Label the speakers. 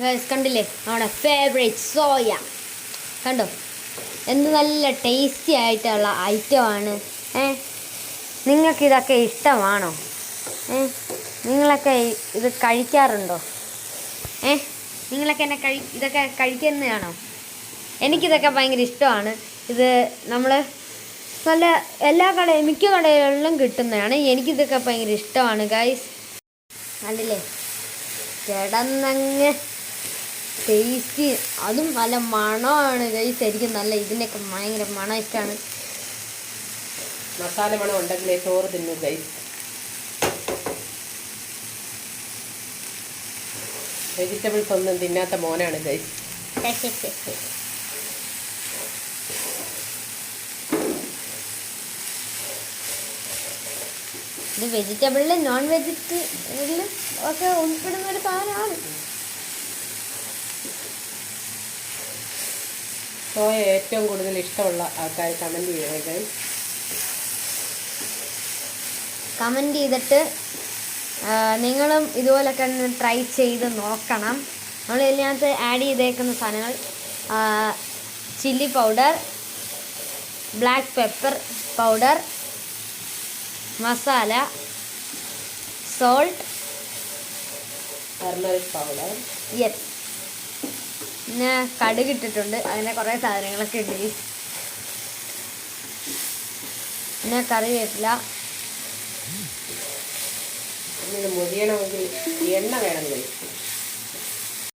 Speaker 1: കണ്ടില്ലേ? നമ്മുടെ favourite soya കണ്ടോ? എന്ത് നല്ല ടേസ്റ്റി ആയിട്ടുള്ള ഐറ്റമാണ് ഏ? നിങ്ങൾക്ക് ഇതൊക്കെ ഇഷ്ടമാണോ? ഏ? നിങ്ങളൊക്കെ ഇത് കഴിക്കാറുണ്ടോ? ഏ? നിങ്ങളൊക്കെ എന്നെ കഴി ഇതൊക്കെ കഴിക്കുന്നതാണോ? എനിക്കിതൊക്കെ ഭയങ്കര ഇഷ്ടമാണ്. ഇത് നമ്മൾ നല്ല എല്ലാ കടയും മിക്ക കടകളിലും കിട്ടുന്നതാണ്. എനിക്കിതൊക്കെ ഭയങ്കര ഇഷ്ടമാണ് ഗൈസ് കണ്ടില്ലേ? കിടന്നങ്ങ് ടേസ്റ്റി അതും നല്ല മണമാണ്. ഗൈസ് എനിക്ക് നല്ല ഇതിനൊക്കെ ഭയങ്കര മണം ഇഷ്ടമാണ്
Speaker 2: മസാല മണം ഉണ്ടെങ്കിലേ ചോറ് തിന്നു ഗൈസ് വെജിറ്റബിൾസ് ഒന്നും തിന്നാത്ത മോനാണ് ഗൈസ്
Speaker 1: ഇത് വെജിറ്റബിളിലും നോൺ വെജിറ്റബിളിലും ഒക്കെ ഉൾപ്പെടുന്ന ഒരു സാധനമാണ്.
Speaker 2: സോയ ഏറ്റവും കൂടുതൽ ഇഷ്ടമുള്ള ആൾക്കാർ കമന്റ് ചെയ്യണേ
Speaker 1: കമന്റ് ചെയ്തിട്ട് നിങ്ങളും ഇതുപോലൊക്കെ ഒന്ന് ട്രൈ ചെയ്ത് നോക്കണം. നമ്മൾ ഇതിനകത്ത് ആഡ് ചെയ്തേക്കുന്ന സാധനങ്ങൾ chilli powder black pepper powder masala salt
Speaker 2: turmeric powder
Speaker 1: yes പിന്നെ കടുക് ഇട്ടിട്ടുണ്ട്. അങ്ങനെ കുറേ സാധനങ്ങളൊക്കെ ഉണ്ട്. പിന്നെ കറിവേപ്പില.
Speaker 2: ഇത് മുരിയണമെങ്കിൽ എണ്ണ വേണം ഗൈസ്